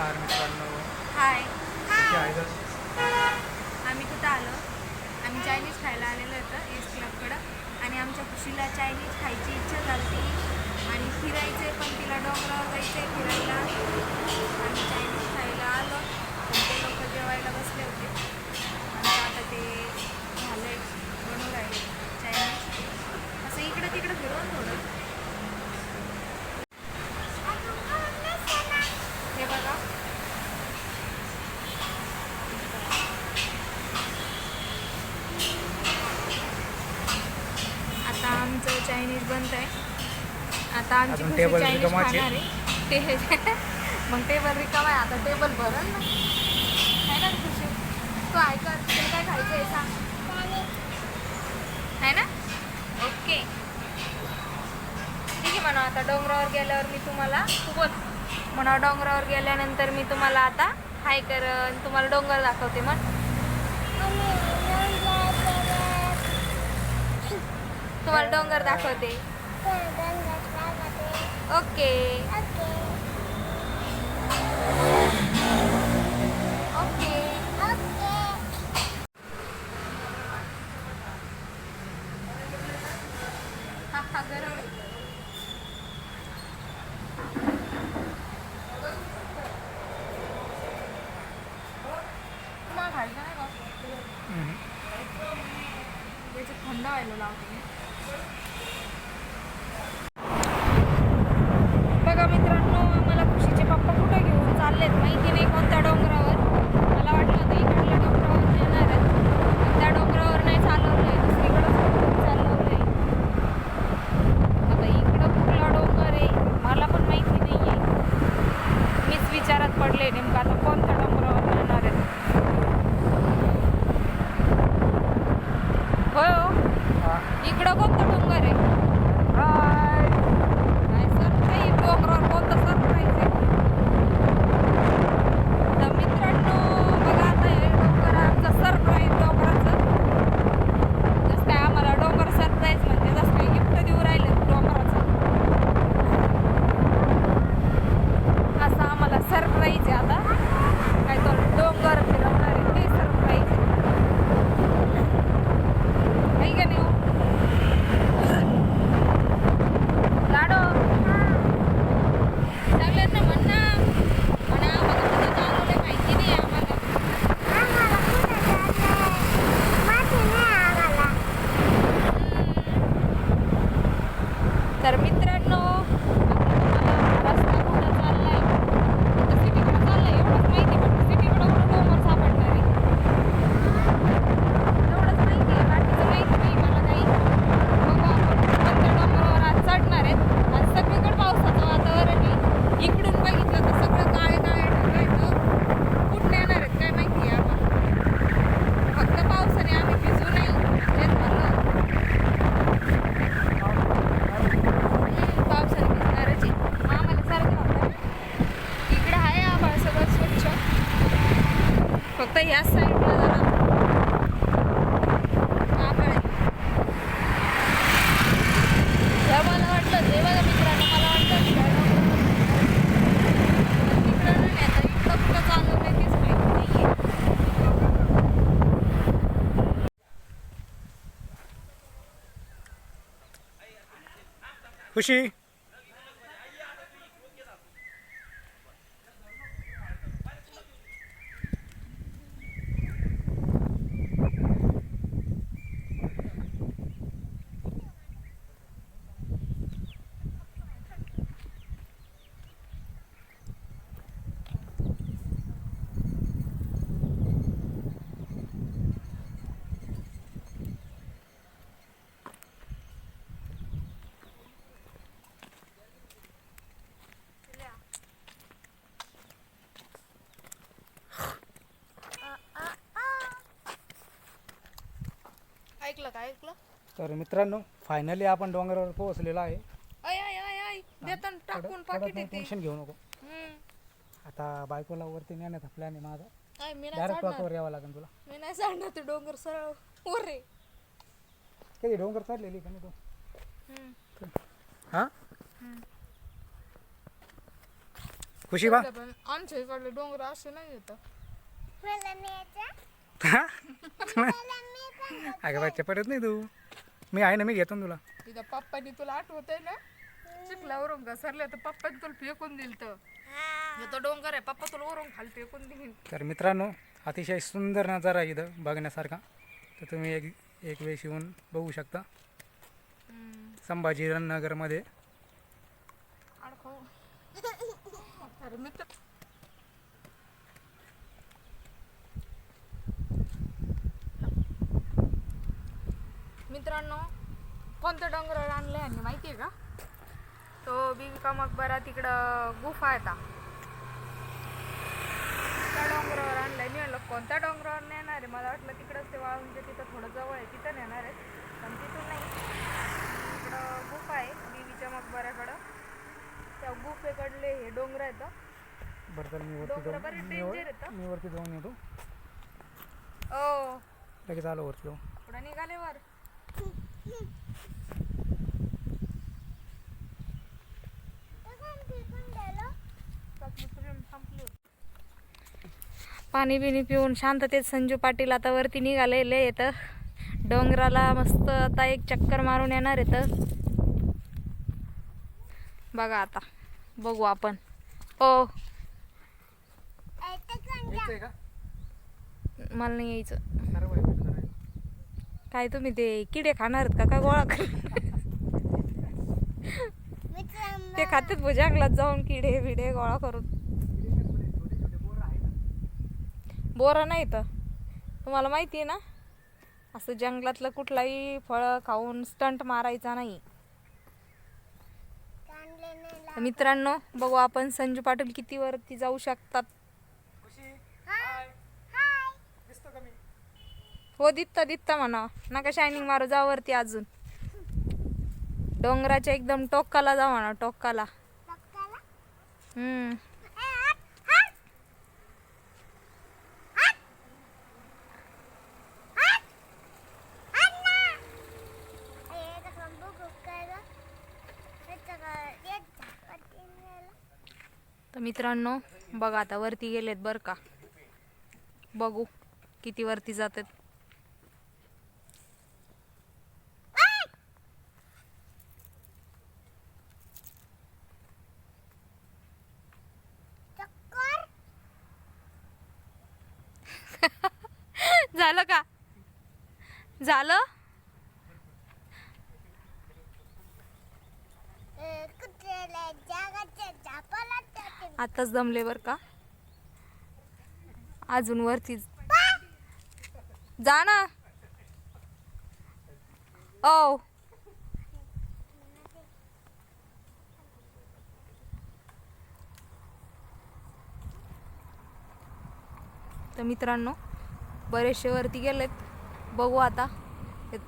नमस्कार मित्रांनो. हाय. आहेत आम्ही कुठं आलो? आम्ही चायनीज खायला आलेलो होतं एस क्लबकडं आणि आमच्या खुशीला चायनीज खायची इच्छा झाली आणि फिरायचे पण तिला डोंगरावर जायचं आहे फिरायला. आम्ही चायनीज खायला आलो. पण ते लोक जेवायला बसले होते. आणि आता ते झालं बनवून राहिले चायनीज असं इकडं तिकडं फिरवून थोडं हे बघा आता आमचं चायनीज बनत आहे आता आमची अजून खुशी टेबल चायनीज रिकामाच. आहे. खाणार आहे. ते मग टेबल रिकामा आहे. आता टेबल भरल ना आहे ना खुशी? तू ऐका तुला काय खायचं आहे सांग. आहे ना? ओके. ठीक आहे म्हणा आता डोंगरावर गेल्यावर मी तुम्हाला बोल म्हणा डोंगरावर गेल्यानंतर मी तुम्हाला आता हाय कर तुम्हाला डोंगर दाखवते मग तुम्हाला डोंगर दाखवते. ओके ओके हा हा गरम आहे. तुम्हाला खायचं नाही का त्याचे थंड व्हायला लावते मी बघा खुशी। ऐकलं? तर मित्रांनो फायनली आपण डोंगरावर पोहोचलेलो आहे. अय अय अय अय देताना टाकून पाकिट येते. टेन्शन घेऊ नको. हम्म. आता बायकोला वरती नेण्याचा प्लॅन आहे माझा. अय, मी नाही डायरेक्ट चढणार. टॉकवर यावं लागेल तुला. मी नाही चढणार ते डोंगर सरळ वर रे कधी डोंगर चढलेली का नाही तू? हम्म. हा? खुशी बा. पण आमच्या इकडले डोंगर असे नाही येत. अगं बच्चा पडत नाही तू. मी आहे ना मी घेतो ना तुला. तिथं पप्पानी तुला आठवत आहे ना चिखलावरून घसरले तर पप्पानी तुला फेकून दिल तर. तो डोंगर आहे पप्पा तुला वरून खाली फेकून देईन. तर मित्रांनो अतिशय सुंदर नजारा आहे इथं बघण्यासारखा. तर तुम्ही एक एक वेळेस येऊन बघू शकता. संभाजीनगरमध्ये. अरे मित्र मित्रांनो कोणत्या डोंगरावर आणलं यांनी माहिती आहे का? तो बीबिका मकबरा तिकडं गुफा आहे त्या डोंगरावर आणलाय मी म्हणलं कोणत्या डोंगरावर नेणार आहे? मला वाटलं तिकडंच ते वाळूंच्या तिथं थोडं जवळ आहे तिथं नेणार आहे. पण तिथून नाही. इकडं गुफा आहे बीबीच्या मकबऱ्याकडं त्या गुफेकडले हे डोंगर आहेत. बरं तर मी वरती डोंगर जाऊन बरेच मी डेंजर आहेत मी वरती जाऊन येतो. ओ लगेच आलो वरती जाऊन. पुढे निघाले वर. पाणी बिणी पिऊन शांततेत संजू पाटील आता वरती निघालेले येतं डोंगराला मस्त आता एक चक्कर मारून येणार येतं बघा आता बघू आपण. ओ का? मला नाही यायचं सर्व आहे भेटणार आहे. काय तुम्ही ते किडे खाणार का? काय गोळा कर ते खातात भो जंगलात जाऊन किडे बिडे गोळा करून. बोरं नाही तर तुम्हाला माहिती आहे ना? असं जंगलातलं कुठलाही फळ खाऊन स्टंट मारायचा नाही. तर मित्रांनो बघू आपण संजू पाटील किती वरती जाऊ शकतात दिसतो का मी हो दित्ता दित्ता म्हणा. नका शायनिंग मारू जा वरती अजून. डोंगराच्या एकदम टोकाला जा म्हणा टोकाला. हम्म. तर मित्रांनो बघा आता वरती गेलेत बरं का. बघू किती वरती जातात. झालं का? झालं? आताच दमले बर का? अजून वरती जा ना. ओ तर मित्रांनो बरेचसे वरती गेलेत. बघू आता. हे-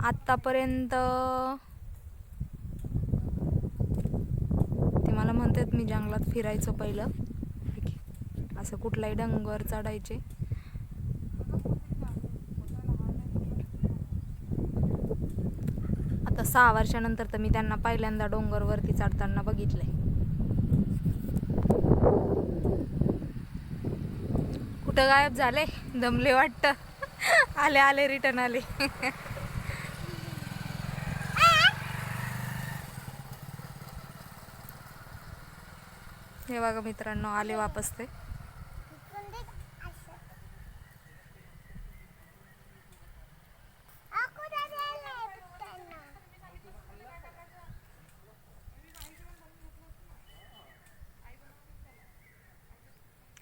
आत्तापर्यंत ते मला म्हणतात मी जंगलात फिरायचो पहिलं. असं कुठलाही डोंगर चढायचे. आता सहा वर्षानंतर तर मी त्यांना पहिल्यांदा डोंगरवरती चढताना बघितलंय. कुठं गायब झाले. दमले वाटतं. आले आले रिटर्न आले. हे बघा मित्रांनो आले वापस ते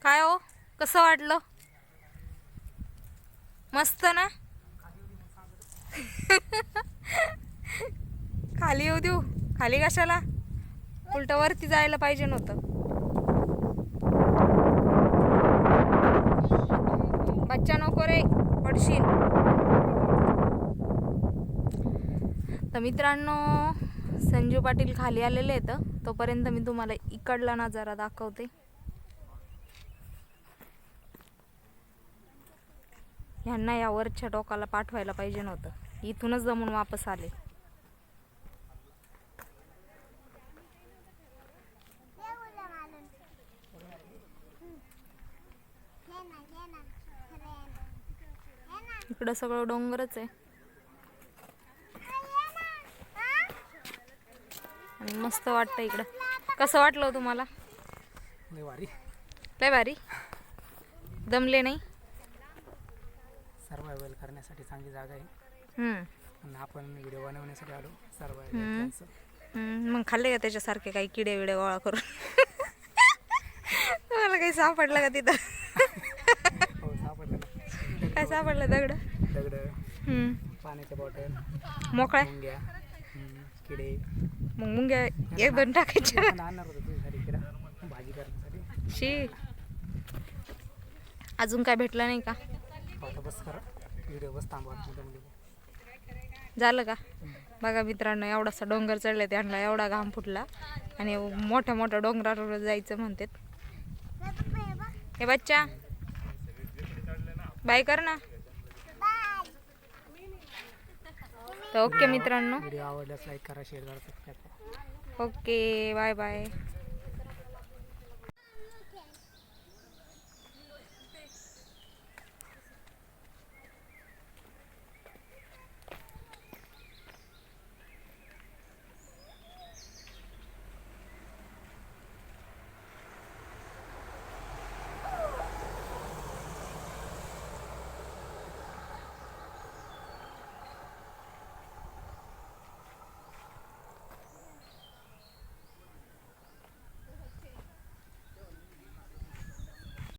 काय हो कसं वाटलं? मस्त ना? खाली येऊ देऊ. खाली कशाला? उलट वरती जायला पाहिजे नव्हतं. बच्चा नको रे पडशील. तर मित्रांनो संजू पाटील खाली आलेले आहेत. तोपर्यंत मी तुम्हाला इकडला नजारा दाखवते. ह्यांना या वरच्या टोकाला पाठवायला पाहिजे नव्हतं. इथूनच जमून वापस आले. इकडं सगळं डोंगरच आहे. आणि मस्त वाटतं इकडं. कसं वाटलं हो तुम्हाला? लय भारी? दमले नाही? सर्वायवल करण्यासाठी चांगली जागा आहे. हम्म. आणि आपण व्हिडिओ बनवण्यासाठी आलो. सर्वायवल हम्म, मग खाल्ले का त्याच्यासारखे काही किडे विडे गोळा करून? तुम्हाला काही सापडलं का तिथं? हो सापडलं ना. काय सापडलं? दगड? दगड हम्म. पाण्याच्या बॉटल मोकळ्या? मुंग्या हम्म, किडे. मग मुंग्या एक दोन टाकायच्या. आणणार होतो तुझ्यासाठी किडा भाजी करण्यासाठी. शी. अजून काय भेटलं नाही का? बस करा. व्हिडिओ बस थांबवा मुलं झालं का? बघा मित्रांनो एवढासा डोंगर चढले त्यांना एवढा घाम फुटला. आणि मोठ्या मोठ्या डोंगरावर जायचं म्हणतात. हे बच्चा बाय कर ना. तर ओके मित्रांनो. आवडल्यास लाईक करा शेअर करा ओके बाय बाय